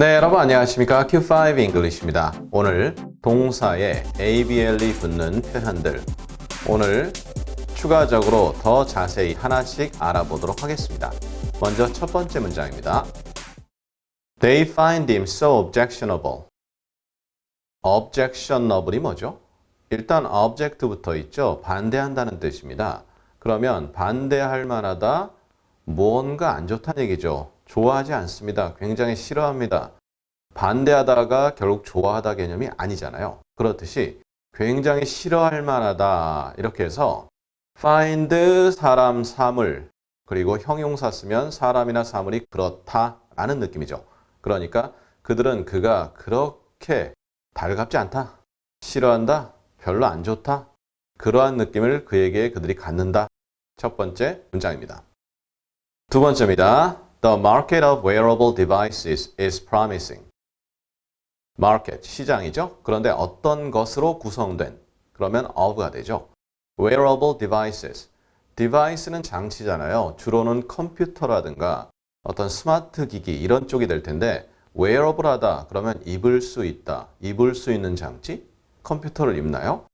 네, 여러분 안녕하십니까? Q5 English입니다. 오늘 동사에 ABL이 붙는 표현들 오늘 추가적으로 더 자세히 하나씩 알아보도록 하겠습니다. 먼저 첫 번째 문장입니다. They find him so objectionable. objectionable이 뭐죠? 일단 object부터 있죠. 반대한다는 뜻입니다. 그러면 반대할 만하다, 무언가 안 좋다는 얘기죠. 좋아하지 않습니다. 굉장히 싫어합니다. 반대하다가 결국 좋아하다 개념이 아니잖아요. 그렇듯이 굉장히 싫어할 만하다. 이렇게 해서 find 사람 사물 그리고 형용사 쓰면 사람이나 사물이 그렇다라는 느낌이죠. 그러니까 그들은 그가 그렇게 달갑지 않다. 싫어한다. 별로 안 좋다. 그러한 느낌을 그에게 그들이 갖는다. 첫 번째 문장입니다. 두 번째입니다. The market of wearable devices is promising. market, 시장이죠. 그런데 어떤 것으로 구성된, 그러면 of가 되죠. wearable devices. device는 장치잖아요. 주로는 컴퓨터라든가 어떤 스마트 기기 이런 쪽이 될 텐데 wearable하다 그러면 입을 수 있다. 입을 수 있는 장치? 컴퓨터를 입나요?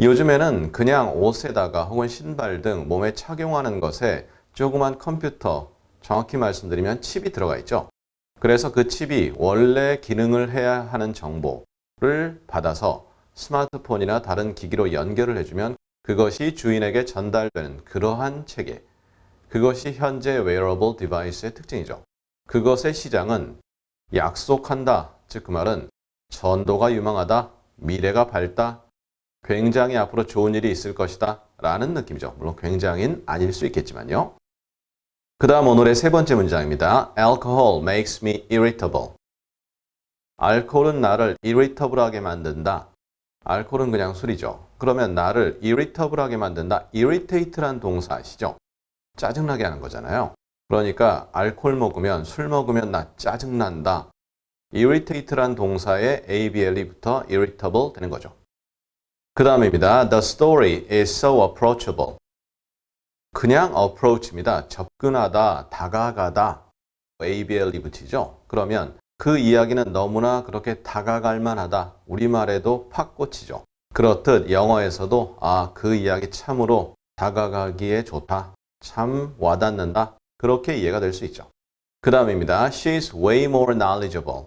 요즘에는 그냥 옷에다가 혹은 신발 등 몸에 착용하는 것에 조그만 컴퓨터, 정확히 말씀드리면 칩이 들어가 있죠. 그래서 그 칩이 원래 기능을 해야 하는 정보를 받아서 스마트폰이나 다른 기기로 연결을 해주면 그것이 주인에게 전달되는 그러한 체계. 그것이 현재 wearable device의 특징이죠. 그것의 시장은 약속한다. 즉 그 말은 전도가 유망하다. 미래가 밝다. 굉장히 앞으로 좋은 일이 있을 것이다. 라는 느낌이죠. 물론 굉장히는 아닐 수 있겠지만요. 그 다음 오늘의 세 번째 문장입니다. Alcohol makes me irritable. 알코올은 나를 irritable하게 만든다. 알코올은 그냥 술이죠. 그러면 나를 irritable하게 만든다. irritate란 동사 아시죠? 짜증나게 하는 거잖아요. 그러니까 알코올 먹으면 술 먹으면 나 짜증난다. irritate란 동사에 ABL이 붙어 irritable 되는 거죠. 그 다음입니다. The story is so approachable. 그냥 approach입니다. 접근하다, 다가가다. ABL이 붙이죠. 그러면 그 이야기는 너무나 그렇게 다가갈 만하다. 우리말에도 팍 꽂히죠. 그렇듯 영어에서도 아, 그 이야기 참으로 다가가기에 좋다. 참 와닿는다. 그렇게 이해가 될 수 있죠. 그 다음입니다. She's way more knowledgeable.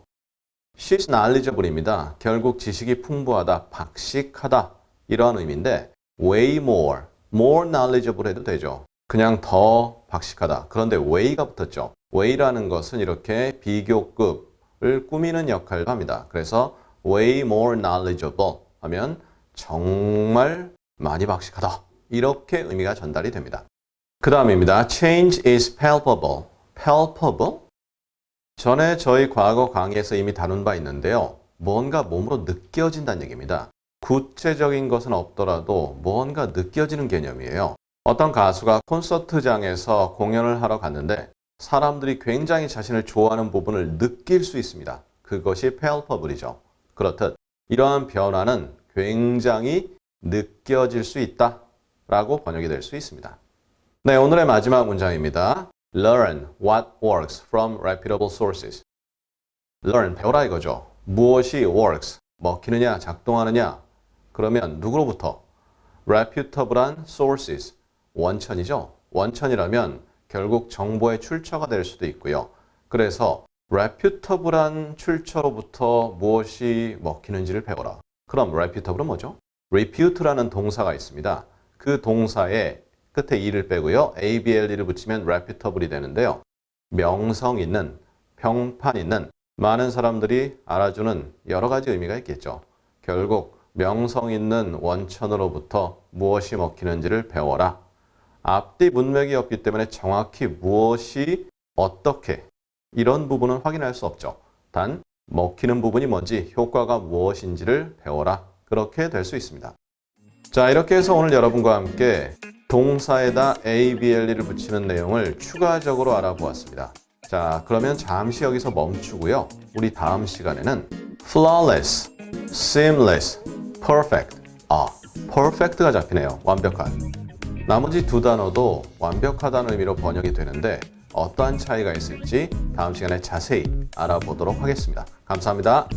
She's knowledgeable입니다. 결국 지식이 풍부하다, 박식하다 이러한 의미인데 way more, more knowledgeable 해도 되죠. 그냥 더 박식하다. 그런데 way가 붙었죠. way라는 것은 이렇게 비교급을 꾸미는 역할을 합니다. 그래서 way more knowledgeable 하면 정말 많이 박식하다. 이렇게 의미가 전달이 됩니다. 그 다음입니다. Change is palpable. palpable? 전에 저희 과거 강의에서 이미 다룬 바 있는데요. 뭔가 몸으로 느껴진다는 얘기입니다. 구체적인 것은 없더라도 뭔가 느껴지는 개념이에요. 어떤 가수가 콘서트장에서 공연을 하러 갔는데 사람들이 굉장히 자신을 좋아하는 부분을 느낄 수 있습니다. 그것이 palpable이죠. 그렇듯 이러한 변화는 굉장히 느껴질 수 있다 라고 번역이 될 수 있습니다. 네, 오늘의 마지막 문장입니다. Learn what works from reputable sources. Learn, 배워라 이거죠. 무엇이 works, 먹히느냐, 작동하느냐. 그러면 누구로부터? reputable한 sources, 원천이죠. 원천이라면 결국 정보의 출처가 될 수도 있고요. 그래서 reputable한 출처로부터 무엇이 먹히는지를 배워라. 그럼 reputable은 뭐죠? repute라는 동사가 있습니다. 그 동사에 끝에 e를 빼고요. abl을 붙이면 reputable이 되는데요. 명성 있는, 평판 있는 많은 사람들이 알아주는 여러 가지 의미가 있겠죠. 결국 명성 있는 원천으로부터 무엇이 먹히는지를 배워라. 앞뒤 문맥이 없기 때문에 정확히 무엇이 어떻게 이런 부분은 확인할 수 없죠. 단 먹히는 부분이 뭔지 효과가 무엇인지를 배워라. 그렇게 될 수 있습니다. 자, 이렇게 해서 오늘 여러분과 함께 동사에다 ABLE를 붙이는 내용을 추가적으로 알아보았습니다. 자, 그러면 잠시 여기서 멈추고요. 우리 다음 시간에는 flawless, seamless, perfect. 아, perfect가 잡히네요. 완벽한. 나머지 두 단어도 완벽하다는 의미로 번역이 되는데 어떠한 차이가 있을지 다음 시간에 자세히 알아보도록 하겠습니다. 감사합니다.